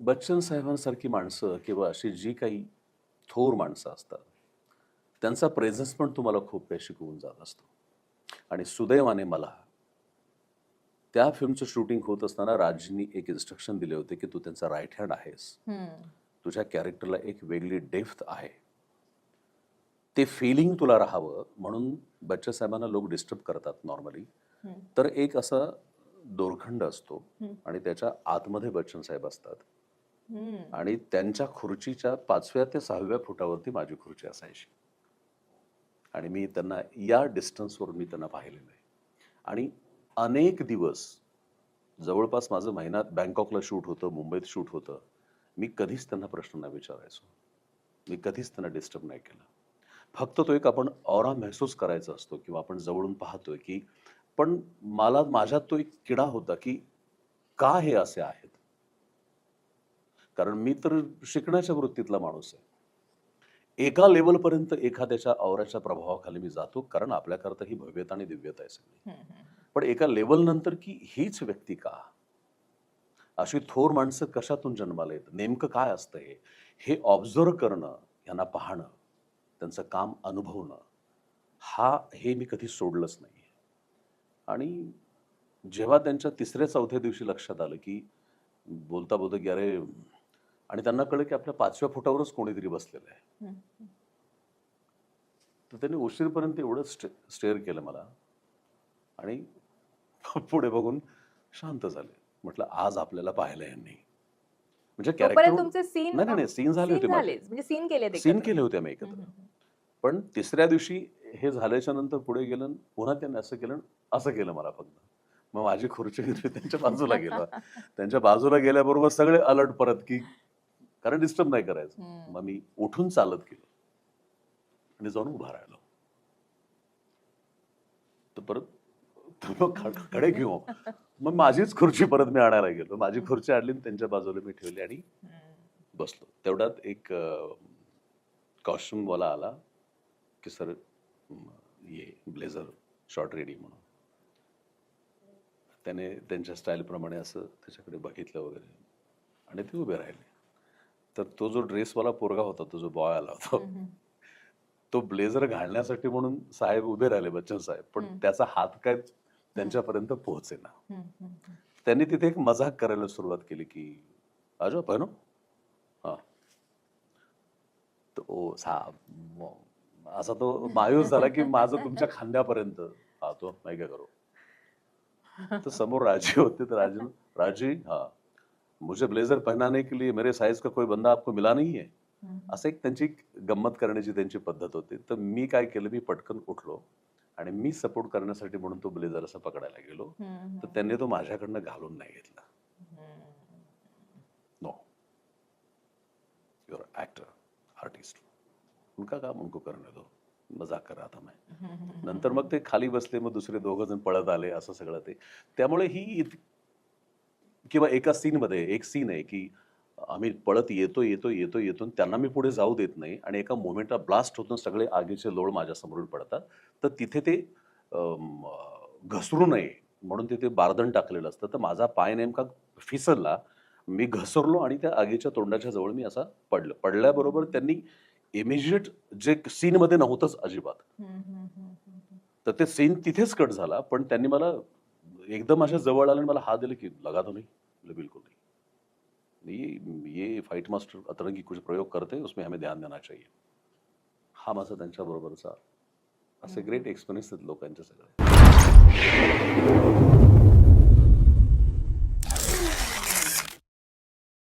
बच्चन साहेबांसारखी माणसं किंवा अशी जी काही थोर माणसं असतात त्यांचा प्रेझन्स पण तुम्हाला खूप काही शिकवून जात असतो आणि सुदैवाने मला त्या फिल्मचं शूटिंग होत असताना राजनी एक इन्स्ट्रक्शन दिले होते की तू त्यांचा राईट हँड आहेस. तुझ्या कॅरेक्टरला एक वेगळी डेफ्थ आहे ते फिलिंग तुला राहावं म्हणून बच्चन साहेबांना लोक डिस्टर्ब करतात नॉर्मली. तर एक असा दोरखंड असतो. आणि त्याच्या आतमध्ये बच्चन साहेब असतात. आणि त्यांच्या खुर्चीच्या पाचव्या ते सहाव्या फुटावरती माझी खुर्ची असायची. आणि मी त्यांना या डिस्टन्सवर मी त्यांना पाहिलेलं आहे. आणि अनेक दिवस जवळपास माझं महिन्यात बँकॉकला शूट होतं मुंबईत शूट होतं मी कधीच त्यांना प्रश्न नाही विचारायचो. मी कधीच त्यांना डिस्टर्ब नाही केलं. फक्त तो एक आपण औरा महसूस करायचा असतो किंवा आपण जवळून पाहतोय की पण मला माझ्यात तो एक किडा होता की का हे असे आहेत? कारण मी तर शिकण्याच्या वृत्तीतला माणूस आहे. एका लेवलपर्यंत एखाद्याच्या औराच्या प्रभावाखाली मी जातो कारण आपल्याकरता ही भव्यता आणि दिव्यता आहे सगळी. पण एका लेवल नंतर की हीच व्यक्ती का? अशी थोर माणसं कशातून जन्माला येत? नेमकं काय असतं हे? हे ऑब्झर्व करणं यांना पाहणं त्यांचं काम अनुभवणं हा हे मी कधी सोडलंच नाही आणि जेव्हा त्यांच्या तिसऱ्या चौथ्या दिवशी लक्षात आलं की बोलता बोलता की अरे आणि त्यांना कळलं की आपल्या पाचव्या फुटावरच कोणीतरी बसलेलं आहे. तर त्यांनी उशीरपर्यंत एवढं स्टे स्टेअर केलं मला. आणि पुढे बघून शांत झाले. म्हटलं आज आपल्याला पाहिलं यांनी म्हणजे कॅरेक्टर सीन नाही, scene झाले होते माझे. म्हणजे सीन केले सीन होते आम्ही एकत्र. पण तिसऱ्या दिवशी हे झाल्याच्यानंतर पुढे गेलं पुन्हा त्यांनी असं केलं असं केलं मला फक्त. मग माझी खुर्ची त्यांच्या बाजूला गेलं. त्यांच्या बाजूला गेल्याबरोबर सगळे अलर्ट परत की कारण डिस्टर्ब नाही करायचं. मग मी उठून चालत गेलो. आणि जाऊन उभा राहिलो. तर परत खडे घेऊ मग माझीच खुर्ची परत मी आणायला गेलो. माझी खुर्ची आणली आणि त्यांच्या बाजूला मी ठेवली आणि. बसलो. तेवढ्यात एक कॉस्ट्युमवाला आला की सर ये ब्लेझर शॉर्ट रेडी म्हणून. त्याने त्यांच्या स्टाईलप्रमाणे असं त्याच्याकडे बघितलं वगैरे. आणि ते उभे राहिले. तर तो जो ड्रेसवाला पोरगा होता तो जो बॉय आला होता. तो ब्लेझर घालण्यासाठी म्हणून साहेब उभे राहिले बच्चन साहेब पण. त्याचा हात काय त्यांच्यापर्यंत हम्म. हम्म. त्यांनी तिथे एक मजाक करायला सुरुवात केली की आजो पहनो हा तो साहब असा तो मायूस झाला की माझं तुमच्या खांद्यापर्यंत हा तो नाही काय करो तर समोर राजी होते तर राजी राजी हा मुझे ब्लेजर पहनाने के लिए मेरे साइज का कोई बंदा आपको मिला नहीं है हम्म. असं एक त्यांची गंमत करण्याची त्यांची पद्धत होती तर मी काय केलं मी पटकन उठलो आणि मी सपोर्ट करण्यासाठी म्हणून तो ब्लेझर असं पकडायला गेलो. तर त्यांनी तो माझ्याकडनं घालून नाही घेतला. नो यूर एक्टर आर्टिस्ट उनका काम उनको करने दो मजाक कर मैं हम्म. नंतर मग ते खाली बसले मग दुसरे दोघ जण पळत आले असं सगळं ते त्यामुळे ही किंवा एका सीन मध्ये एक सीन आहे की आम्ही पळत येतो येतो येतो येतो त्यांना मी पुढे जाऊ देत नाही आणि एका मोमेंटला ब्लास्ट होतं सगळे आगीचे लोळ माझ्या समोरून पडतात. तर तिथे ते घसरू नये म्हणून तिथे बारदण टाकलेलं असतं. तर माझा पाय नेमका फिसलला. मी घसरलो आणि त्या आगीच्या तोंडाच्या जवळ मी असा पडलो. पडल्याबरोबर त्यांनी इमिजिएट जे सीनमध्ये नव्हतंच अजिबात. तर ते सीन तिथेच कट झाला. पण त्यांनी मला एकदम माझ्या जवळ आलं आणि मला हात दिले की लगा तो नहीं बोले, बिल्कुल नहीं. ये ये फाइट मास्टर अतरंगी कुछ प्रयोग करते हैं उसमें हमें ध्यान देना चाहिए. हा माझा त्यांच्या बरोबरचा असे ग्रेट एक्सपिरियन्स आहेत लोकांचे सगळे